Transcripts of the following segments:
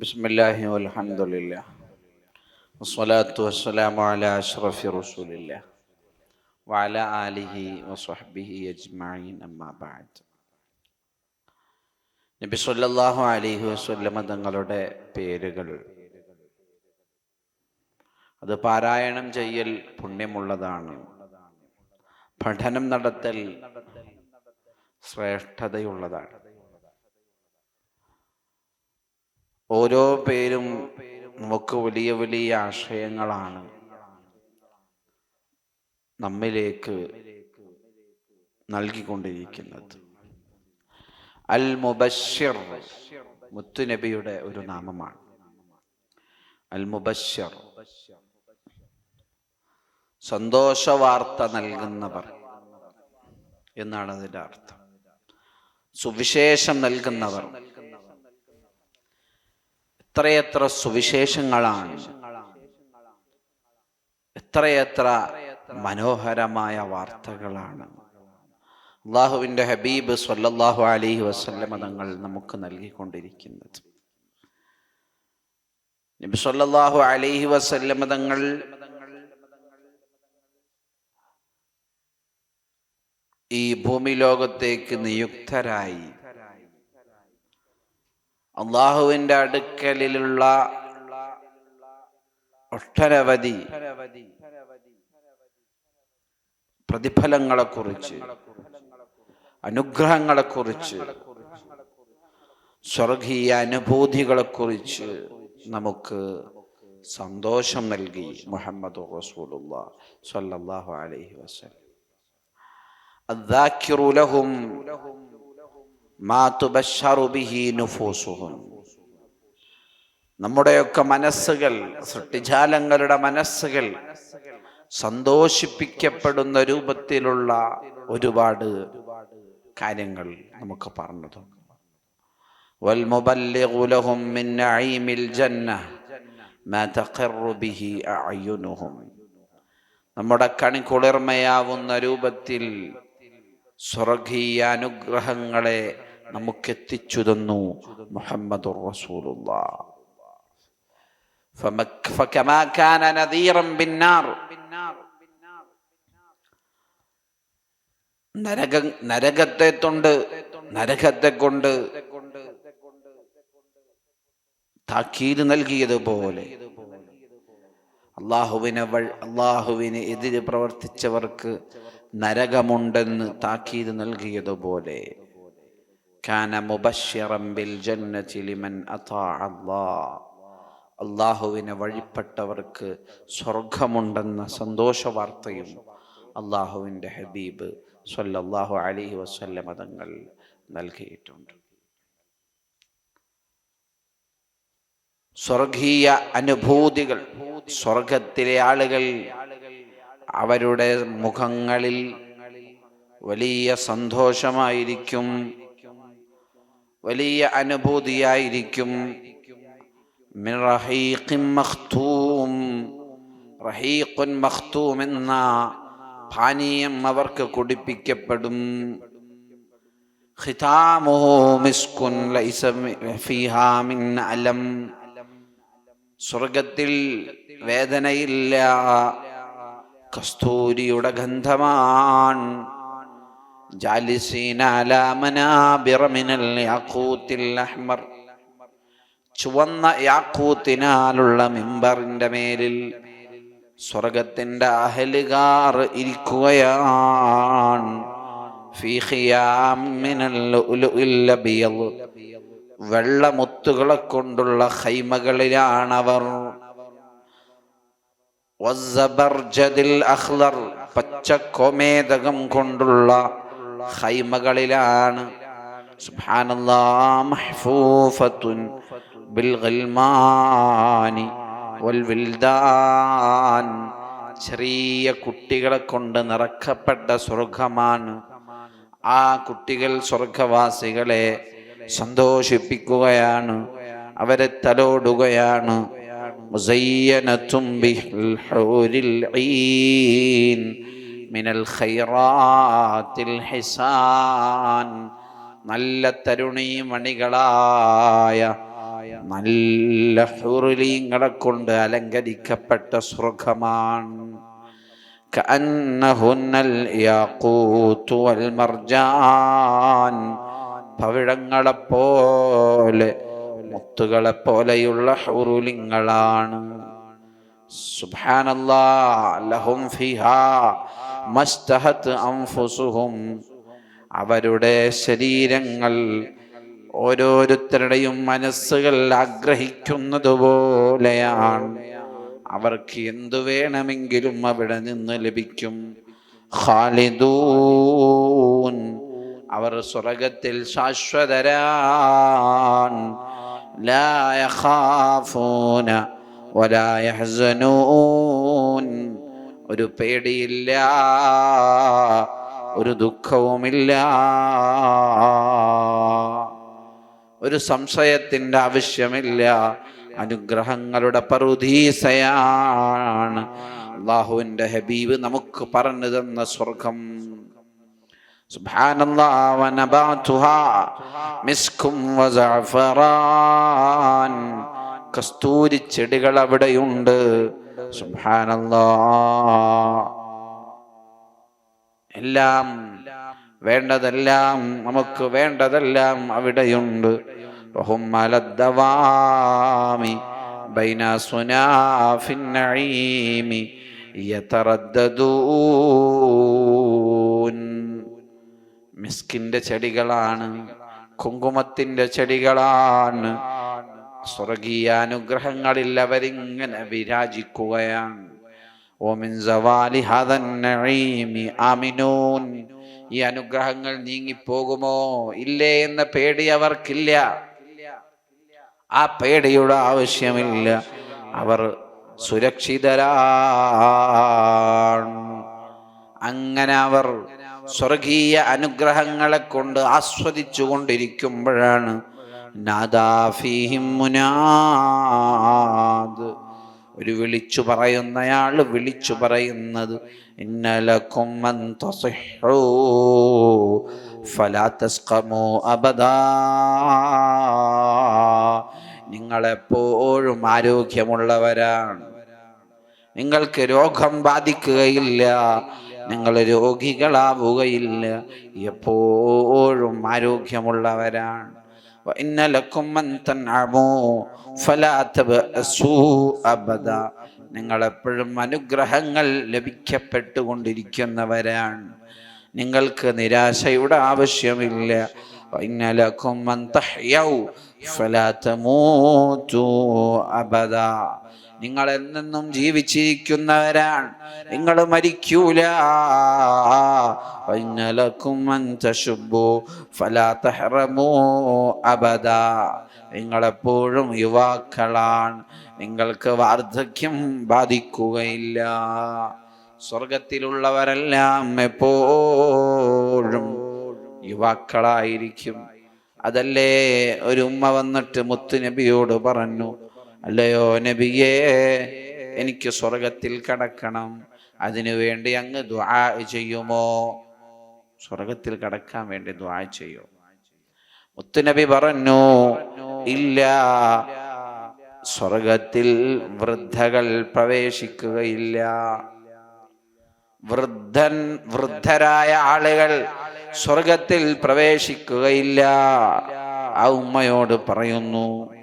ബിസ്മില്ലാഹി അലഹമുല്ല വസ്സലാത്തു വസ്സലാമു അല അഷ്റഫി റസൂലില്ല. വഅല ആലിഹി വസ്വഹ്ബിഹി അജ്മഈൻ അമ്മാ ബഅദ്. നബി സല്ലല്ലാഹു അലൈഹി വസല്ലമ തങ്ങളുടെ പേരുകൾ. അത് പാരായണം ചെയ്യൽ പുണ്യമുള്ളതാണ്. പഠനം നടത്തൽ ശ്രേഷ്ഠതയുള്ളതാണ്. ഓരോ പേരും നമുക്ക് വലിയ വലിയ ആശയങ്ങളാണ്. നമ്മിലേക്ക് നൽകിക്കൊണ്ടിരിക്കുന്നത്. അൽ മുബഷിർ മുത്തുനബിയുടെ ഒരു നാമമാണ്. അൽ മുബഷിർ സന്തോഷ വാർത്ത നൽകുന്നവർ എന്നാണ് അതിന്റെ അർത്ഥം. സുവിശേഷം നൽകുന്നവർ. എത്രയെത്ര സുവിശേഷങ്ങളാണ്. എത്രയെത്ര മനോഹരമായ വാർത്തകളാണ്. അള്ളാഹുവിന്റെ ഹബീബ് സല്ലല്ലാഹു അലൈഹി വസല്ലമ തങ്ങൾ നമുക്ക് നൽകിക്കൊണ്ടിരിക്കുന്നത്. നബി സല്ലല്ലാഹു അലൈഹി വസല്ലമ തങ്ങൾ ഈ ഭൂമി ലോകത്തേക്ക് നിയുക്തരായി. അള്ളാഹുവിന്റെ അടുക്കലിലുള്ള ഒട്ടനവധി പ്രതിഫലങ്ങളെക്കുറിച്ച് അനുഗ്രഹങ്ങളെക്കുറിച്ച് സ്വർഗീയ അനുഭൂതികളെക്കുറിച്ച് നമുക്ക് സന്തോഷം നൽകി മുഹമ്മദ് റസൂലുള്ള സല്ലല്ലാഹു അലൈഹി വസല്ലം الذاكر لهم നമ്മുടെയൊക്കെ മനസ്സുകൾ സൃഷ്ടിജാലങ്ങളുടെ മനസ്സുകൾ സന്തോഷിപ്പിക്കപ്പെടുന്ന രൂപത്തിലുള്ള ഒരുപാട് കാര്യങ്ങൾ നമുക്ക് പറഞ്ഞത് നമ്മുടെ കണി കുളിർമയാവുന്ന രൂപത്തിൽ സ്വർഗീയ അനുഗ്രഹങ്ങളെ നമുക്കെത്തിച്ചു തന്നു മുഹമ്മദ് നരകത്തെ തൊണ്ട് നരകത്തെ കൊണ്ട് താക്കീത് നൽകിയതുപോലെ. അള്ളാഹുവിനെ അള്ളാഹുവിന് എതിര് പ്രവർത്തിച്ചവർക്ക് നരകമുണ്ടെന്ന് താക്കീത് നൽകിയതുപോലെ. കാന മുബശ്ശിറൻ ബിൽ ജന്നതി ലിമൻ അതാ അല്ലാഹ് അള്ളാഹുവിനെ വഴിപ്പെട്ടവർക്ക് സ്വർഗമുണ്ടെന്ന സന്തോഷ വാർത്തയും അള്ളാഹുവിന്റെ ഹബീബ് സല്ലല്ലാഹു അലൈഹി വസല്ലമ തങ്ങൾ നൽകിയിട്ടുണ്ട്. സ്വർഗീയ അനുഭൂതികൾ സ്വർഗത്തിലെ ആളുകൾ അവരുടെ മുഖങ്ങളിൽ വലിയ സന്തോഷമായിരിക്കും. വലിയ അനുഭൂതിയായിരിക്കും. എന്ന പാനീയം അവർക്ക് കുടിപ്പിക്കപ്പെടും. സ്വർഗത്തിൽ വേദനയില്ല. കസ്തൂരിയുടെ ഗന്ധമാണ്. അഹ്മർ. ചുവന്ന യാക്കൂത്തിനാലുള്ള മിമ്പറിന്റെ മേലിൽ സ്വർഗത്തിന്റെ അഹലുകാർ ഇരിക്കുകയാണ്. വെള്ളമുത്തുകളെ കൊണ്ടുള്ള ഹൈമകളിലാണവർ വസ്സബർജദിൽ അഖ്ളർ പച്ച കോമേതകം കൊണ്ടുള്ള വിൽദാൻ ചെറിയ കുട്ടികളെ കൊണ്ട് നിറക്കപ്പെട്ട സ്വർഗമാണ് ആ കുട്ടികൾ സ്വർഗവാസികളെ സന്തോഷിപ്പിക്കുകയാണ് അവരെ തലോടുകയാണ്. മുസയ്യനത്തും ബിൽ ഹൂരിൽ ഈൻ. മിനൽ ഖൈറാത്തിൽ ഹിസാൻ നല്ല തരുണീമണികളായ നല്ല ഹുറുലീങ്ങളെ കൊണ്ട് അലങ്കരിക്കപ്പെട്ട സ്വർഗമാണ് كأنهن الياقوت والمرجان പവിഴങ്ങളെപ്പോലെ മുത്തുകളെപ്പോലെയുള്ള ഹുറുലിങ്ങളാണ് സുബ്ഹാനല്ലാ ലഹും ഫിഹാ മസ്തഹത് അംഫുസുഹും. അവരുടെ ശരീരങ്ങൾ ഓരോരുത്തരുടെയും മനസ്സുകൾ ആഗ്രഹിക്കുന്നത് പോലെയാണ് അവർക്ക് എന്തു വേണമെങ്കിലും അവിടെ നിന്ന് ലഭിക്കും. ഖാലിദൂൻ അവർ സ്വർഗത്തിൽ ശാശ്വതരാൻ. ലാ യഖാഫൂന വലാ യഹ്സനൂൻ. ഒരു പേടിയില്ല ഒരു ദുഃഖവുമില്ല. ഒരു സംശയത്തിന്റെ ആവശ്യമില്ല. അനുഗ്രഹങ്ങളുടെ പറുദീസയാണ്. അള്ളാഹുവിന്റെ ഹബീബ് നമുക്ക് പറഞ്ഞു തന്ന സ്വർഗം. കസ്തൂരി ചെടികൾ അവിടെയുണ്ട്. സുബാനല്ലോ എല്ലാം വേണ്ടതെല്ലാം നമുക്ക് വേണ്ടതെല്ലാം അവിടെയുണ്ട്. ബഹുമലദ്ദവാമി ബൈന സുനാഫിൻ നഈമി യതറദ്ദദൂൻ. മിസ്കിന്റെ ചെടികളാണ് കുങ്കുമത്തിന്റെ ചെടികളാണ് സ്വർഗീയ അനുഗ്രഹങ്ങളിൽ അവരിങ്ങനെ വിരാജിക്കുകയാണ്. ഓമിൻ സവാലി ഹദൻ ഈ അനുഗ്രഹങ്ങൾ നീങ്ങിപ്പോകുമോ? ഇല്ലേ എന്ന പേടി അവർക്കില്ല. ആ പേടിയുടെ ആവശ്യമില്ല. അവർ സുരക്ഷിതരാണ്. അങ്ങനെ അവർ സ്വർഗീയ അനുഗ്രഹങ്ങളെ കൊണ്ട് ആസ്വദിച്ചു കൊണ്ടിരിക്കുമ്പോഴാണ് മുനാദ്. ഒരു വിളിച്ചു പറയുന്നയാൾ വിളിച്ചു പറയുന്നത് ഇന്നലക്കും അബദാ. നിങ്ങളെപ്പോഴും ആരോഗ്യമുള്ളവരാണ്. നിങ്ങൾക്ക് രോഗം ബാധിക്കുകയില്ല. നിങ്ങൾ രോഗികളാവുകയില്ല. എപ്പോഴും ആരോഗ്യമുള്ളവരാണ്. ഇന്നലക്കും നിങ്ങളെപ്പോഴും അനുഗ്രഹങ്ങൾ ലഭിക്കപ്പെട്ടുകൊണ്ടിരിക്കുന്നവരാണ്. നിങ്ങൾക്ക് നിരാശയുടെ ആവശ്യമില്ല. ഇന്നലക്കും അബദ നിങ്ങൾ എന്നെന്നും ജീവിച്ചിരിക്കുന്നവരാണ്. നിങ്ങൾ മരിക്കൂല. അബദ. നിങ്ങളെപ്പോഴും യുവാക്കളാണ്. നിങ്ങൾക്ക് വാർദ്ധക്യം ബാധിക്കുകയില്ല. സ്വർഗത്തിലുള്ളവരെല്ലാം എപ്പോഴും യുവാക്കളായിരിക്കും. അതല്ലേ ഒരു ഉമ്മ വന്നിട്ട് മുത്തുനബിയോട് പറഞ്ഞു അല്ലയോ നബിയേ എനിക്ക് സ്വർഗത്തിൽ കടക്കണം. അതിനു വേണ്ടി അങ്ങ് ദ്വാ ചെയ്യുമോ? സ്വർഗത്തിൽ കടക്കാൻ വേണ്ടി ദ്വാ ചെയ്യോ? മുത്തുനബി പറഞ്ഞു ഇല്ല. സ്വർഗത്തിൽ വൃദ്ധകൾ പ്രവേശിക്കുകയില്ല. വൃദ്ധൻ വൃദ്ധരായ ആളുകൾ സ്വർഗത്തിൽ പ്രവേശിക്കുകയില്ല. ആ ഉമ്മയോട് പറയുന്നു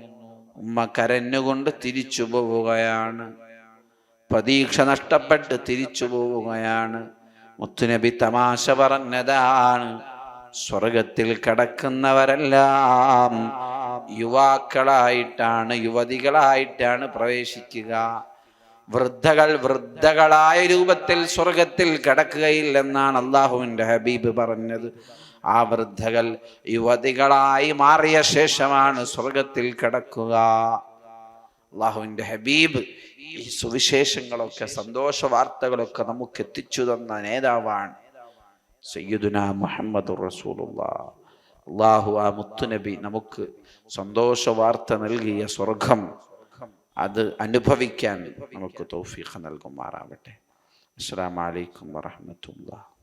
ഉമ്മ കരഞ്ഞുകൊണ്ട് തിരിച്ചു പോവുകയാണ്. പ്രതീക്ഷ നഷ്ടപ്പെട്ട് തിരിച്ചു പോവുകയാണ്. മുത്തുനബി തമാശ പറഞ്ഞതാണ് സ്വർഗത്തിൽ കിടക്കുന്നവരെല്ലാം യുവാക്കളായിട്ടാണ് യുവതികളായിട്ടാണ് പ്രവേശിക്കുക. വൃദ്ധകൾ വൃദ്ധകളായ രൂപത്തിൽ സ്വർഗത്തിൽ കിടക്കുകയില്ലെന്നാണ് അള്ളാഹുവിന്റെ ഹബീബ് പറഞ്ഞത്. ആ വൃദ്ധകൾ യുവതികളായി മാറിയ ശേഷമാണ് സ്വർഗത്തിൽ കിടക്കുക. അള്ളാഹുവിന്റെ ഹബീബ് ഈ സുവിശേഷങ്ങളൊക്കെ സന്തോഷ വാർത്തകളൊക്കെ നമുക്ക് എത്തിച്ചു തന്ന നേതാവാണ് സയ്യിദുന മുഹമ്മദ് റസൂലുള്ള അള്ളാഹു ആ മുത്തുനബി നമുക്ക് സന്തോഷ വാർത്ത നൽകിയ സ്വർഗം. അത് അനുഭവിക്കാൻ നമുക്ക് തൗഫീഖ നൽകുമാറാവട്ടെ. അസ്സാം വലൈക്കും വാഹമത്തുള്ള